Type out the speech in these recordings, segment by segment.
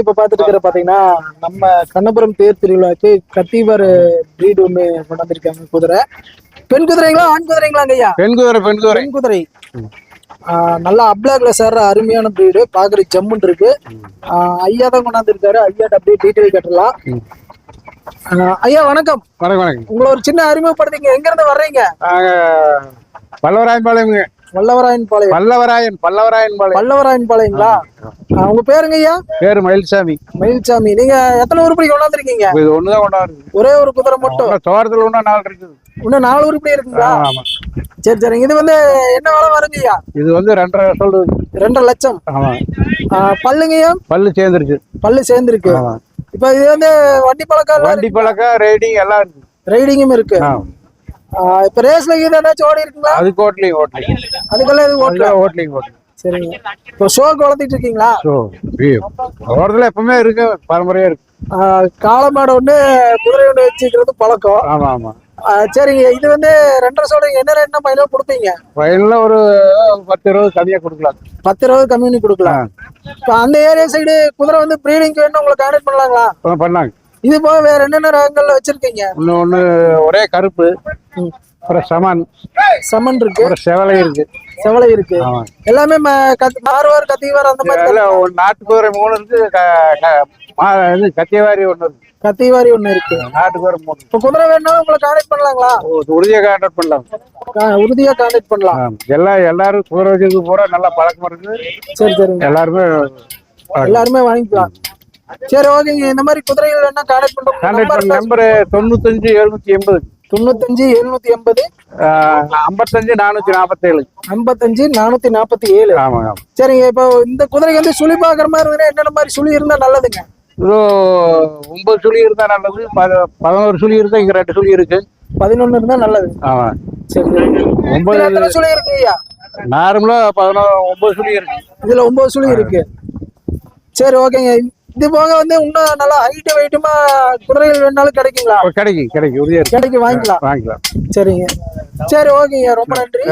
இப்ப பாத்துட்டு இருக்கிற பாத்தீங்கன்னா நம்ம கண்ணபுரம் தேர் திருவிழாக்கு கத்திவர் பிரீடு ஒண்ணு கொண்டாந்துருக்காங்க குதிரை. பெண் குதிரைங்களா ஆண் குதிரைங்களாங்க ஐயா பெண் குதிரை பெண் குதிரை. பெண் குதிரை. நல்லா அப்ளாக்ல சேர்ற அருமையான பிரீடு பாக்குற ஜம்முன் இருக்கு. ஆஹ் ஐயா தான் கொண்டாந்துருக்காரு. ஐயாட்ட அப்படியே டீட்டெயில் கட்டலாம். ஐயா வணக்கம். வணக்கம் வணக்கம். உங்களை ஒரு சின்ன அறிமுகப்படுத்திங்க எங்க இருந்து வர்றீங்க பாளையம்ங்க வல்லவராயன் பாளையம். பல்லவராயன் பல்லவராயன் பாளையம். வல்லவராயன் பாளையங்களா? உங்க பேருங்க ஐயா? பேரு மயில்சாமி. மயில்சாமி. நீங்க எத்தனை உருப்படி கொண்டாந்துருக்கீங்க? இது ஒண்ணுதான் கொண்டாடுது ஒரே ஒரு குதிரை மட்டும்? தோட்டத்துல ஒண்ணா நாள் இருக்குது. இன்னும் நாலு உருப்படி இருக்குங்களா? ஆமா சரி சரிங்க இது வந்து என்ன விலை வருங்கய்யா இது வந்து ரெண்டரை சொல்றது. ரெண்டரை லட்சம். ஆமா. ஆ, பல்லுங்கய்யா பல்லு சேர்ந்துருச்சு. பல்லு சேர்ந்துருக்கு. இப்ப இது வந்து வண்டி பழக்கம் வண்டி பழக்கம் ரைடிங் எல்லாம் இருக்கு. ரைடிங்கும் இருக்கு. இப்ப ரேஸ்ல இது ஏதாச்சும் ஓடி இருக்குங்களா? அது ஓட்டலிங் ஓட்டலிங் அதுக்கெல்லாம் இது ஓட்டல? அதுல ஓட்டலிங் ஓட்டலிங் சரிங்க. இப்போ ஷோக்கு வளர்த்திட்டு இருக்கீங்களா? ஸோ தோட்டத்துல எப்பவுமே இருக்கு பரம்பரையா இருக்கு. காளை மாடு ஒண்ணு குதிரை ஒண்ணு வச்சுக்கிறது பழக்கம். ஆமா ஆமா. சரிங்க. இது வந்து ரெண்டரை சொல்றீங்க என்ன ரேட்னா பையில கொடுப்பீங்க? வயல்ல ஒரு பத்து இருபது கம்மியா கொடுக்கலாம். பத்து இருபது கம்மி பண்ணி கொடுக்கலாம் இப்போ அந்த ஏரியா சைடு குதிரை வந்து ப்ரீடிங்க்கு வேணும் உங்களை கான்டாக்ட் பண்ணலாங்களா? ஆ, பண்ணாங்க. இது போக வேற என்னென்ன ரகங்கள்ல வச்சிருக்கீங்க? ஒண்ணு ஒண்ணு ஒரே கருப்பு அப்புறம் சமன். சமன் இருக்கு. அப்புறம் செவலை இருக்கு. செவலை இருக்கு. எல்லாமே மாறுவார் கத்திவார் அந்த மாதிரி நாட்டு குதிரை மூணு இருக்கு க- க- மா- இது கத்தியவாரி ஒண்ணு இருக்கு. கத்திவாரி ஒண்ணு இருக்கு. நாட்டு குதிரை மூணு இப்ப குதிரை வேணாலும் உங்களை கான்டாக்ட் பண்ணலாங்களா? உறுதியை கான்டாக்ட் பண்ணலாம். உறுதியா கான்டாக்ட் பண்ணலாம். ஆ, எல்லாம் எல்லாரும் குதிரை வச்சதுக்கு பூரா நல்லா பழக்கம் இருக்கு. சரி சரிங்க. எல்லாருமே எல்லாருமே வாங்கிக்கலாம். சரி ஓகேங்க. இந்த மாதிரி குதிரைகள் வேணா கான்டாக்ட் பண்ணுறோம் பண்ண நம்பர் தொண்ணூத்தஞ்சு எழுநூத்தி எண்பது. தொண்ணூத்தஞ்சு எழுநூத்தி எண்பது. ஐம்பத்தஞ்சு நானூத்தி நாற்பத்தேழு ஐம்பத்தஞ்சு நானூத்தி நாற்பத்தி ஏழு. ஆமா ஆமா. சரிங்க இப்போ இந்த குதிரைக்கு வந்து சுழி பாக்குற மாதிரி என்னென்ன மாதிரி சுழி இருந்தா நல்லதுங்க? இது ஒன்பது சுழி இருந்தா நல்லது பத- பதினோரு சுழி இருந்தா இங்க ரெண்டு சுழி இருக்கு. பதினொன்னு இருந்தா நல்லது. ஆமா. சரி ஒன்பது சுழி இருக்கு ஐயா? நார்மலா பதினோரு ஒன்பது சுழி இருக்கு. இதுல ஒன்பது சுழி இருக்கு. சரி ஓகேங்க. இது போக வந்து இன்னும் நல்லா ஹைட் வெயிட்டுமா குதிரைகள் வேணாலும் கிடைக்குங்களா? கிடைக்கும் கிடைக்கும். உறுதியா கிடைக்கும் வாங்கிக்கலாம். வாங்கிக்கலாம். சரிங்க. சரி ஓகேங்க. ரொம்ப நன்றி.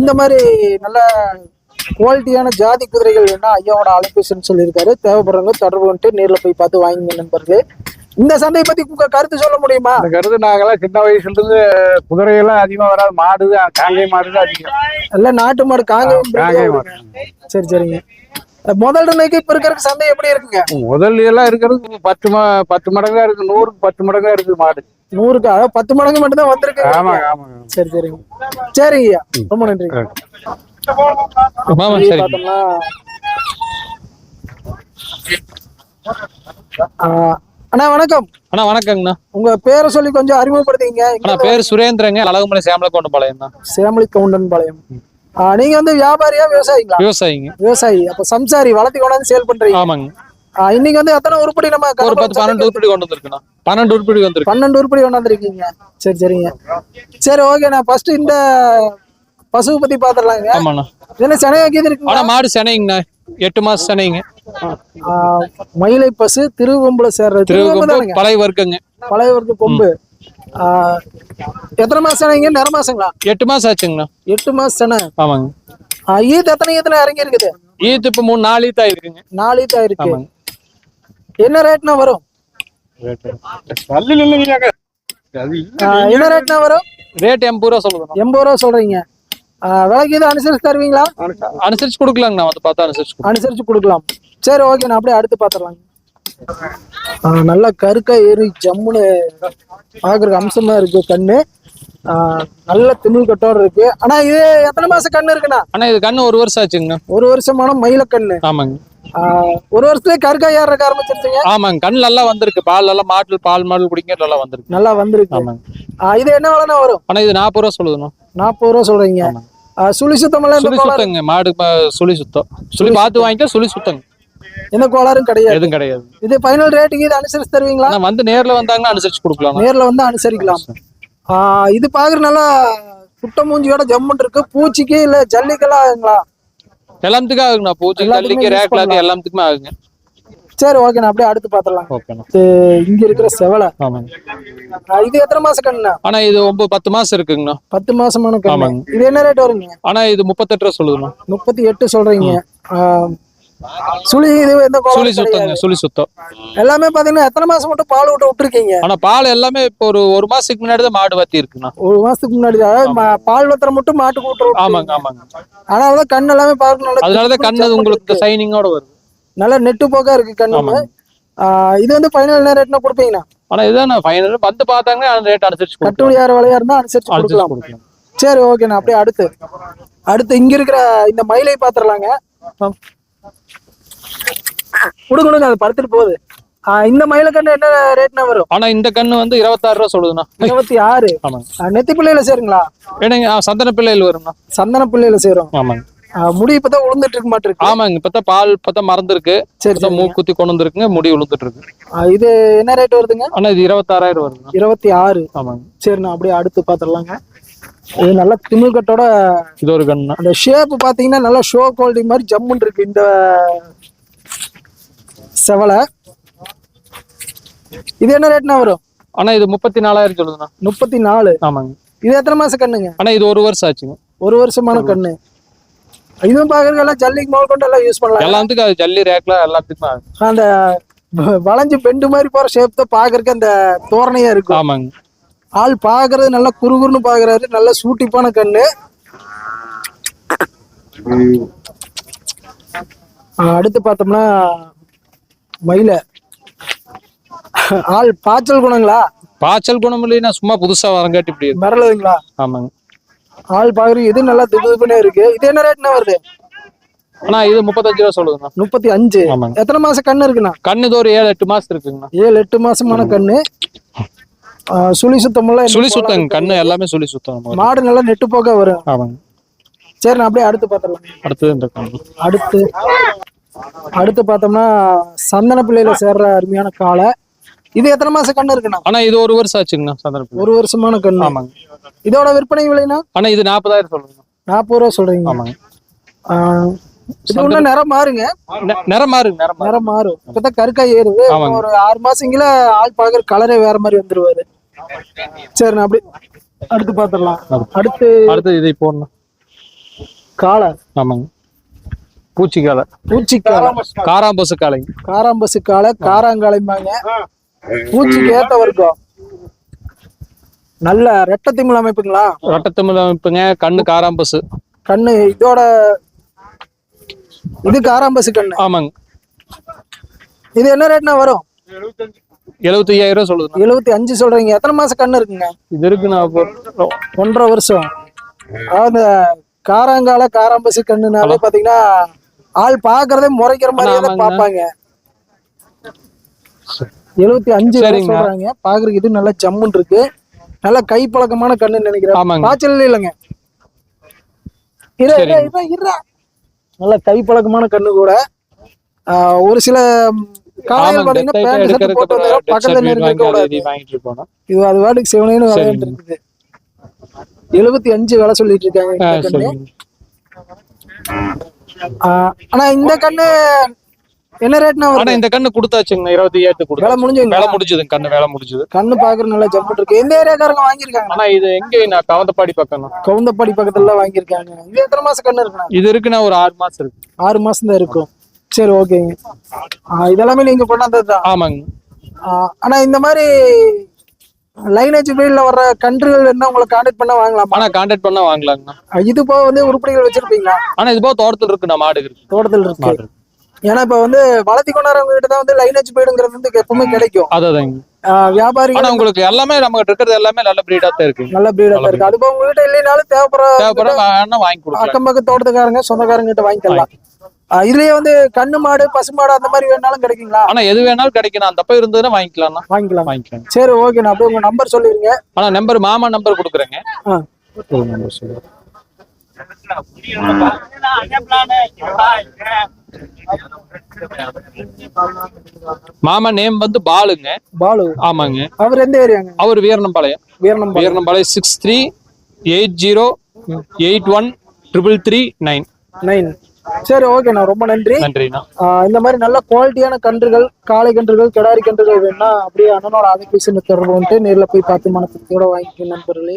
இந்த மாதிரி நல்ல குவாலிட்டியான ஜாதி குதிரைகள் வேணா ஐயாவோட அலைபேசின்னு சொல்லியிருக்காரு. தேவைப்படுறவங்க தொடர்பு வந்துட்டு நேர்ல போய் பார்த்து வாங்கிங்க நண்பர்களே. இந்த சந்தையை பத்தி உங்க கருத்து சொல்ல முடியுமா? அந்த கருத்து நாங்கெல்லாம் சின்ன வயசுல இருந்து குதிரையெல்லாம் அதிகமா வராது மாடு காங்கை மாடு தான் அதிகம். எல்லாம் நாட்டு மாடு காங்கை breed. மாடு. சரி சரிங்க. முதல் இன்னைக்கு இப்ப இருக்கிற சந்தை எப்படி இருக்குங்க? முதல் எல்லாம் இருக்கிறது பத்து ம பத்து மடங்கா இருக்கு. நூறுக்கு பத்து மடங்கா இருக்கு மாடு. நூறுக்கு அதாவது பத்து மடங்கு மட்டும் தான் வந்திருக்கு. ஆமா ஆமா. சரி சரிங்க சரிங்க ஐயா. ரொம்ப நன்றி பார்த்தோம்னா அண்ணா வணக்கம். அண்ணா வணக்கங்கண்ணா. உங்க பேரை சொல்லி கொஞ்சம் அறிமுகப்படுத்திங்க அண்ணா பேர் சுரேந்திரங்க அழகுமலை சேமலக்கோண்ட பாளையம் தான். சேமலி கவுண்டன் பாளையம் நீங்க வந்து வியாபாரியா விவசாயிங்களா? விவசாயிங்க. விவசாயி. அப்ப சம்சாரி வளர்த்தி கொண்டாந்து சேல் பண்றீங்க. ஆமாங்க. இன்னைக்கு வந்து எத்தனை உருப்படி நம்ம ஒரு பத்து பன்னெண்டு உருப்படி கொண்டு வந்திருக்குண்ணா. பன்னெண்டு உருப்படி வந்திருக்கு. பன்னெண்டு உருப்படி கொண்டாந்துருக்கீங்க சரி சரிங்க. சரி ஓகே நான் ஃபர்ஸ்ட் இந்த பசுவை பத்தி பாத்துடலாங்க. ஆமாண்ணா. என்ன சனையாக்கியது இருக்குங்களா? ஆனா மாடு சென்னைங்கண்ணா எட்டு மாசம் சென்னைங்க மயிலை பசு திருவொம்புல சேர்றது. திருவொம்பு திருவகம்பு தானுங்க? பழைய வர்க்கங்க. பழைய வர்க்க கொம்பு. எத்தனை மாசம் சனைங்க நிற மாசங்களா? எட்டு மாசம் ஆச்சுங்கண்ணா. எட்டு மாசம் சனை ஆமாங்க ஈத் எத்தனை ஈத்துல இறங்கி இருக்குது ஈத்து இப்ப மூணு நாலு ஈத்தா இருக்குங்க. நாலு ஈத்தா இருக்கு. ஆமாங்க. என்ன ரேட்னா வரும்? என்ன ரேட்னா வரும்? ரேட் எண்பது ரூபா சொல்லுதுண்ணா எண்பது ரூபா சொல்றீங்க. விலைக்கு எதுவும் அனுசரிச்சு தருவீங்களா? அனுசரிச்சு கொடுக்கலாங்கண்ணா வந்து பார்த்தா அனுசரிச்சு. அனுசரிச்சு கொடுக்கலாம். சரி ஓகே நான் அப்படியே அடுத்து பாத்துடலாம் நல்லா கருக்கா ஏறி ஜம்முன்னு பாக்குறதுக்கு அம்சமா இருக்கு கண்ணு. நல்ல திமிழ் கட்டோட இருக்கு. ஆனா இது எத்தனை மாசம் கண்ணு இருக்குண்ணா? ஆனா இது கண்ணு ஒரு வருஷம் ஆச்சுங்கண்ணா. ஒரு வருஷமான மயில கண்ணு. ஆமாங்க. ஒரு வருஷத்துலயே கருக்கா ஏறக்க ஆரம்பிச்சிருச்சுங்க. ஆமாங்க. கண்ணு நல்லா வந்திருக்கு. பால் நல்லா மாட்டு பால் மாடு குடிங்க நல்லா வந்திருக்கு. நல்லா வந்திருக்கு. ஆமாங்க. இது என்ன விலைண்ணா வரும்? ஆனா இது நாற்பது ரூபா சொல்லுதுண்ணா. நாற்பது ரூபா சொல்றீங்க. சுழி எந்த சுழி சுத்தங்க மாடு சுழி சுத்தம் சுழி பார்த்து வாங்கிக்க சுழி சுத்தங்க எந்த கோளாறும் கிடையாது. எதுவும் கிடையாது. இது ஃபைனல் ரேட்டுக்கு இது அனுசரிச்சு தருவீங்களா? வந்து நேர்ல வந்தாங்கன்னா அனுசரிச்சு கொடுக்கலாம். நேர்ல வந்து அனுசரிக்கலாம். இது பாக்குற நல்லா குட்ட மூஞ்சியோட ஜம்முன் இருக்கு. பூச்சிக்கு இல்ல ஜல்லிக்கெல்லாம்ங்களா எல்லாத்துக்கும் ஆகுங்கண்ணா. பூச்சி use ரேக்லாக்கு. எல்லாத்துக்குமே ஆகுங்க. சரி ஓகே நான் அப்படியே அடுத்து பாத்திரலாம் ஓகேண்ணா இங்க இருக்கிற செவலை. இது எத்தனை மாசம் கண்ணுண்ணா? ஆனா இது ஒன்பது பத்து மாசம் இருக்குங்கண்ணா. பத்து மாசமான கண்ணு. இது என்ன ரேட் வருங்க? ஆனா இது முப்பத்தெட்டு ரூபா சொல்லுதுண்ணா. முப்பத்தி எட்டு சொல்றீங்க. சுழி இது எந்த சுழி சுத்தங்க. சுழி சுத்தம். எல்லாமே பாத்தீங்கன்னா எத்தனை மாசம் மட்டும் பால் விட்டு விட்டுருக்கீங்க? ஆனா பால் எல்லாமே இப்போ ஒரு ஒரு மாசத்துக்கு முன்னாடி தான் மாடு வத்தி இருக்குண்ணா. ஒரு மாசத்துக்கு முன்னாடி பால் வத்திரம் மட்டும் மாட்டுக்கு விட்டுரும் ஆமாங்க ஆமாங்க. அதனாலதான் கண் எல்லாமே பார்க்க நல்லா அதனாலதான் ஜம்முன்னு உங்களுக்கு. சைனிங்கோட வருது. நல்லா நெட்டு போக்கா இருக்கு கண்ணு. இது வந்து ஃபைனல் என்ன ரேட்னா கொடுப்பீங்கண்ணா? ஆனா இதுதான் ஃபைனல் வந்து பார்த்தாங்கன்னா அந்த ரேட் அனுசரிச்சு கட்டுப்படி யார் விலையா இருந்தா அனுசரிச்சு கொடுக்கலாம். சரி ஓகேண்ணா. அப்படியே அடுத்து. அடுத்து இங்க இருக்கிற இந்த மயிலை பாத்திரலாங்க. கொடுங்க கொடுங்க அது படுத்துட்டு போகுது. இந்த மயில கண்ணு என்ன ரேட்னா வரும்? ஆனா இந்த கண்ணு வந்து இருபத்தாறு ரூபா சொல்லுதுண்ணா. இருபத்தி ஆறு ஆமாங்க நெத்தி பிள்ளையில சேருங்களா? ஏன்னாங்க ஆ, சந்தன பிள்ளைகள் வரும்ண்ணா. சந்தன பிள்ளையில சேரும். ஆமாங்க. முடி இப்பதான் உளுந்துட்டு இருக்க மாட்டிருக்கு. ஆமாங்க இப்பதான் பால் இப்பதான் மறந்துருக்கு. சரி சரி மூக்குத்தி கொண்டு வந்திருக்குங்க முடி விழுந்துட்டு இருக்கு இது என்ன ரேட் வருதுங்க? ஆனா இது இருபத்தாறாயிரம் வருதுண்ணா. இருபத்தி ஆறு. ஆமாங்க. சரிண்ணா அப்படியே அடுத்து பாத்திரலாங்க இது நல்ல திமிழ் கட்டோட இது ஒரு கண்ணா. அந்த ஷேப் பாத்தீங்கன்னா நல்லா ஷோ குவாலிட்டி மாதிரி ஜம்முன் இருக்கு இந்த செவலை. இது என்ன ரேட்னா வரும்? ஆனா இது முப்பத்தி நாலாயிரம் சொல்லுதுண்ணா. முப்பத்தி நாலு ஆமாங்க. இது எத்தனை மாசம் கண்ணுங்க? ஆனா இது ஒரு வருஷம் ஆச்சுங்க. ஒரு வருஷமான கண்ணு. இதுவும் பாக்குறதுக்கு எல்லாம் ஜல்லிக்கு முதல் கொண்டு எல்லாம் யூஸ் பண்ணலாம். எல்லாத்துக்கும் அது ஜல்லி ரேக்ல எல்லாத்துக்குமே அந்த வளைஞ்சு பெண்டு மாதிரி போற ஷேப் தான் பாக்குறதுக்கு அந்த தோரணையா இருக்கும். ஆமாங்க. ஆள் பாக்குறது நல்லா குறுகுறுன்னு பாக்குறாரு. நல்ல சூட்டிப்பான கண்ணு. அடுத்து பார்த்தோம்னா மயில. ஆள் பாய்ச்சல் குணங்களா? பாய்ச்சல் குணம் இல்லைன்னா சும்மா புதுசா வரங்காட்டி இப்படி மிரளுதுங்களா ஆமாங்க. ஆள் பாக்குறது இது நல்லா திபுதிப்புனே இருக்கு. இது என்ன ரேட்னா வருது? ஆனா இது முப்பத்தஞ்சு ரூபா சொல்லுதுண்ணா. முப்பத்தி அஞ்சு. எத்தனை மாசம் கண்ணு இருக்குண்ணா? கண்ணு இது ஒரு ஏழு எட்டு மாசம் இருக்குங்கண்ணா. ஏழு எட்டு மாசமான கண்ணு. சுழி சுத்தமெல்லாம் சுழி கிடையாது. கண்ணு எல்லாமே சுழி சுத்தம். மாடு நல்லா நெட்டு போக வரும். ஆமாங்க. சரி நான் அப்படியே அடுத்து பார்த்துடலாம் அடுத்தது இந்த அடுத்து. அடுத்து பார்த்தோம்னா சந்தன பிள்ளையில சேர்ற அருமையான காளை. இது எத்தனை மாசம் கண்ணு இருக்குண்ணா? ஆனா இது ஒரு வருஷம் ஆச்சுங்கண்ணா சந்தர்ப்பம் ஒரு வருஷமான கண்ணு. ஆமாங்க. இதோட விற்பனை விலைனா ஆனா இது நாற்பதாயிரம் சொல்லுங்க நாற்பது ரூபா சொல்றீங்க. ஆமாங்க. இது நிறம் மாறுங்க. நிறம் மாறுங்க நிறம் மாறு நிறம் மாறும். இப்பதான் கருக்கா ஏறுது. ஒரு ஆறு மாசங்கள ஆள் பாக்குற கலரே வேற மாதிரி வந்துருவாரு. சரி நான் அப்படி அடுத்து பாத்திரலாம் அடுத்து. அடுத்து இதை போடணும். காளை. ஆமாங்க. பூச்சி காலை பூச்சி காராம்பசு. காலைங்க காராம்பசு காளை காராங்காளைம்பாங்க. பூச்சிக்கு ஏத்த வர்க்கம் நல்ல ரெட்டை திமிழ் அமைப்புங்களா? வட்டத்தமிழ் அமைப்புங்க. கண்ணு காராம்பசு. கண்ணு இதோட இது காராம்பசு கண்ணு ஆமாங்க. இது என்ன ரேட்னா வரும்? எழுபத்தி ஐயாயிரம் ரூபா சொல்லுதுண்ணா. எழுபத்தி அஞ்சு சொல்றீங்க. எத்தனை மாசம் கண்ணு இருக்குங்க? இது இருக்குண்ணா அப்போ ஒன்றரை வருஷம். அதாவது காராங்கால காராம்பசு கண்ணுனாலே பாத்தீங்கன்னா ஆள் பாக்குறதே முறைக்கிற மாதிரி. பாப்பாங்க. எழுபத்தி அஞ்சு. சொல்றாங்க. பாக்குறதுக்கு இது நல்லா ஜம்முன் இருக்கு. நல்ல கை பழக்கமான கண்ணுன்னு நினைக்கிறேன். பாய்ச்சல் இல்லைங்க. நல்ல கை பழக்கமான கண்ணு கூட. ஒரு சில காலையில் பாத்தீங்கன்னா இது அது வாட்டுக்கு. விளையாண்டு இருக்குது. எழுபத்தி அஞ்சு வேலை சொல்லிட்டு இருக்காங்க ஆனா இந்த கண்ணு என்ன ரேட்னா ஆனா இந்த கண்ணு கொடுத்தாச்சுங்க. இருபத்தி ஏழு வேலை கொடுத்தா முடிஞ்சுங்களா வேலை முடிஞ்சதுங்க கண்ணு வேலை முடிஞ்சது. கண்ணு பாக்குறது நல்லா ஜம்முன் இருக்கு. எந்த ஏரியாக்காரங்க வாங்கியிருக்காங்க ஆனா இது எங்க நான் கவந்தப்பாடி பக்கம் கவுந்தப்பாடி பக்கத்துல வாங்கியிருக்காங்க. இது எத்தனை மாசம் கண்ணு இருக்குண்ணா? இது இருக்குன்னா ஒரு ஆறு மாசம் இருக்கு. ஆறு மாசம் தான் இருக்கும். சரி ஓகேங்க. இதெல்லாமே நீங்க கொண்டாந்தது தான் ஆமாங்க ஆனா இந்த மாதிரி லைனேஜ் ஃபீல்ட்ல வர்ற கன்றுகள் என்ன உங்களை கான்டாக்ட் பண்ண வாங்கலாமா? ஆனா கான்டாக்ட் பண்ணா வாங்கலாங்கண்ணா. இது போக வந்து உருப்படிகள் வச்சிருப்பீங்களா? ஆனா இது போக தோட்டத்தில் இருக்குண்ணா மாடு இருக்கு. தோட்டத்தில் இருக்கு. இருக்கு. ஏன்னா இப்ப வந்து வளர்த்தி கொண்டாடுறவங்க கிட்ட தான் வந்து லைனேஜ் பீடுங்கிறது வந்து எப்பவுமே கிடைக்கும். வியாபாரிகள் ஆனா உங்களுக்கு எல்லாமே நம்ம இருக்கிறது எல்லாமே நல்ல பிரீடா தான் இருக்கு. நல்ல பிரீடா நல்ல இருக்கு. அது போக உங்ககிட்ட இல்லைனாலும் தேவைப்படுற தேவைப்பட வேணா வாங்கி கொடுக்கலாம். அக்கம் பக்கம் தோட்டத்துக்காரங்க சொந்தக்காரங்க கிட்ட வாங்கிக்கலாம். இதுலயே வந்து கண்ணு மாடு பசு மாடு அந்த மாதிரி வேணாலும் கிடைக்குங்களா? ஆனா எது வேணாலும் கிடைக்கும் அந்த தப்ப இருந்ததுன்னா வாங்கிக்கலாம்ண்ணா. வாங்கிக்கலாம். வாங்கிக்கலாம். சரி ஓகே நான் அப்படியே உங்க நம்பர் சொல்லிருங்க ஆனா நம்பர் மாமா நம்பர் கொடுக்குறேங்க. நம்பர் சொல்லுங்க. மாமா நேம் வந்து பாலுங்க. பாலு. ஆமாங்க. அவர் எந்த ஏரியாங்க? அவர் Veeranampalayam Veeranam Veeranampalayam six three eight zero eight one triple three nine nine சரி ஓகேண்ணா ரொம்ப நன்றி. நன்றிண்ணா. இந்த மாதிரி நல்ல குவாலிட்டியான கன்றுகள் காளை கன்றுகள் கிடாரி கன்றுகள் வேணும்னா அப்படியே அண்ணனோட ஆதிபேசன் தொடர்பு வந்துட்டு நேர்ல போய் பார்த்து மனத்துக்கூட வாங்கிக்க நண்பர்களே.